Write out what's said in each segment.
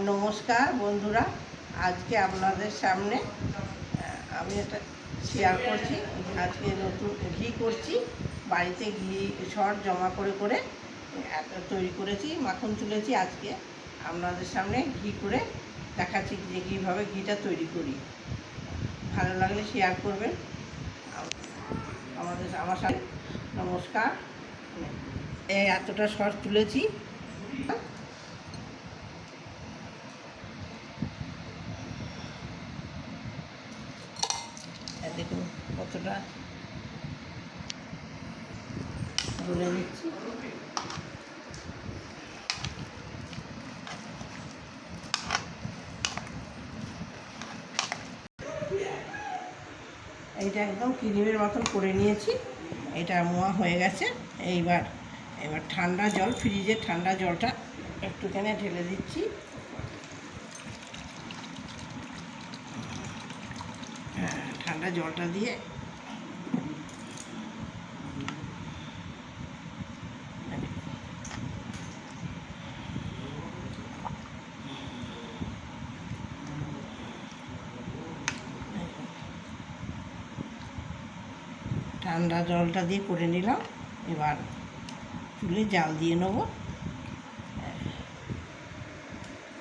নমস্কার বন্ধুরা, আজকে আপনাদের সামনে আমি একটা শেয়ার করছি। আজকে নতুন ঘি করছি। বাড়িতে ঘি, সর জমা করে করে তৈরি করেছি, মাখন তুলেছি আজকে। আপনাদের সামনে ঘি করে দেখাচ্ছি যে কীভাবে ঘিটা তৈরি করি। ভালো লাগলে শেয়ার করবেন। আমাদের, আমার সাথে, নমস্কার। এতটা সর তুলেছি এই দেখুন কতটা বলে নিচ্ছি এইটা একদম ক্রিমের মতন করে নিয়েছি। এটা মোয়া হয়ে গেছে। এইবার এবার ঠান্ডা জল ফ্রিজের ঠান্ডা জলটা একটুখানি ঢেলে দিচ্ছি। হ্যাঁ, ঠান্ডা জলটা দিয়ে ঠান্ডা জলটা দিয়ে করে নিলাম। এবার চুলে জাল দিয়ে নেব।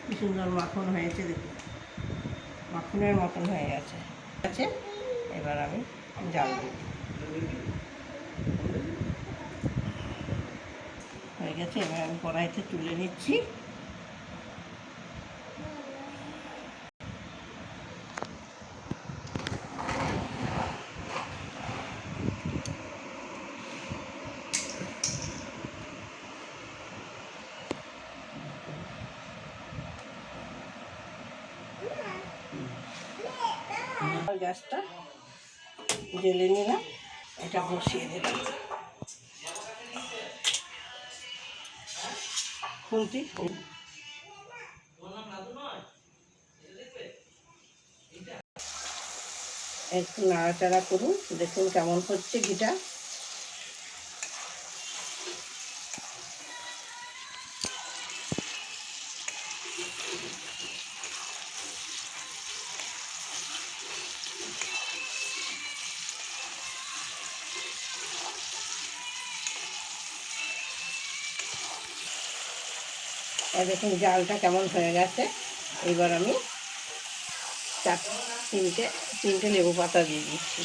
কি সুন্দর মাখন হয়েছে দেখুন। মাখনের মতন হয়ে গেছে। আছে, এবার আমি জাল দিই হয়ে গেছে, এবার আমি কড়াইতে তুলে নিচ্ছি। গ্যাসটা জেলে নিলাম। এটা বসিয়ে দিলাম। খুন্তি। একটু নাড়াচাড়া করুন। দেখুন কেমন হচ্ছে ঘিটা। দেখুন জালটা কেমন হয়ে গেছে, এবার আমি চার তিনটে তিনটে লেবু পাতা দিয়ে দিচ্ছি।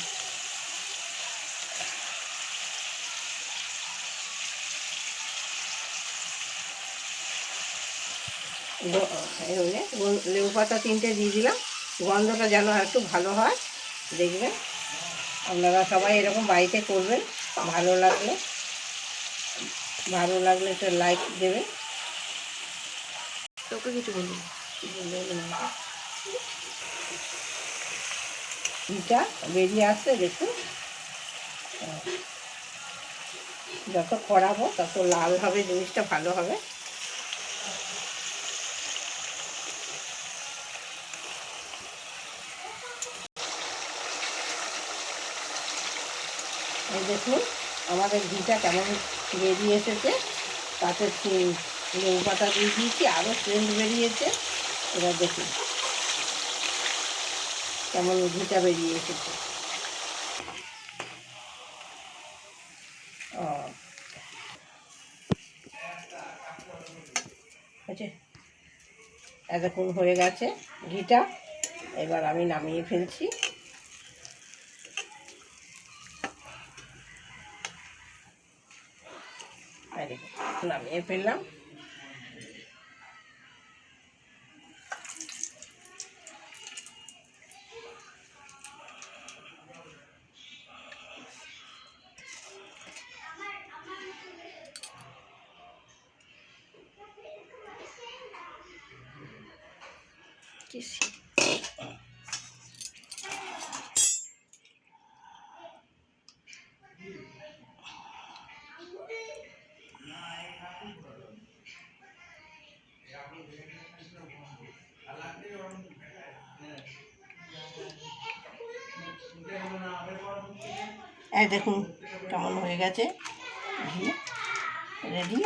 লেবু পাতা তিনটে দিয়ে দিলাম, গন্ধটা যেন একটু ভালো হয়, দেখবেন। আপনারা সবাই এরকম বাড়িতে করবেন, ভালো লাগলে ভালো লাগলে একটা লাইক দেবেন। তোকে কিছু ঘিটা বেরিয়ে আসছে দেখুন যত করাবো, তত লাল হবে, জিনিসটা ভালো হবে। দেখুন, আমাদের ঘিটা কেমন বেরিয়ে এসেছে, তাতে লেবু পাতা দিয়ে দিয়েছি আরও সেন্ট বেরিয়েছে। এবার দেখুন কেমন ঘিটা বেরিয়ে এসেছে। হয়েছে এতক্ষণ হয়ে গেছে ঘিটা, এবার আমি নামিয়ে ফেলছি। নামিয়ে ফেললাম। কিসি এই দেখুন কেমন হয়ে গেছে। রেডি।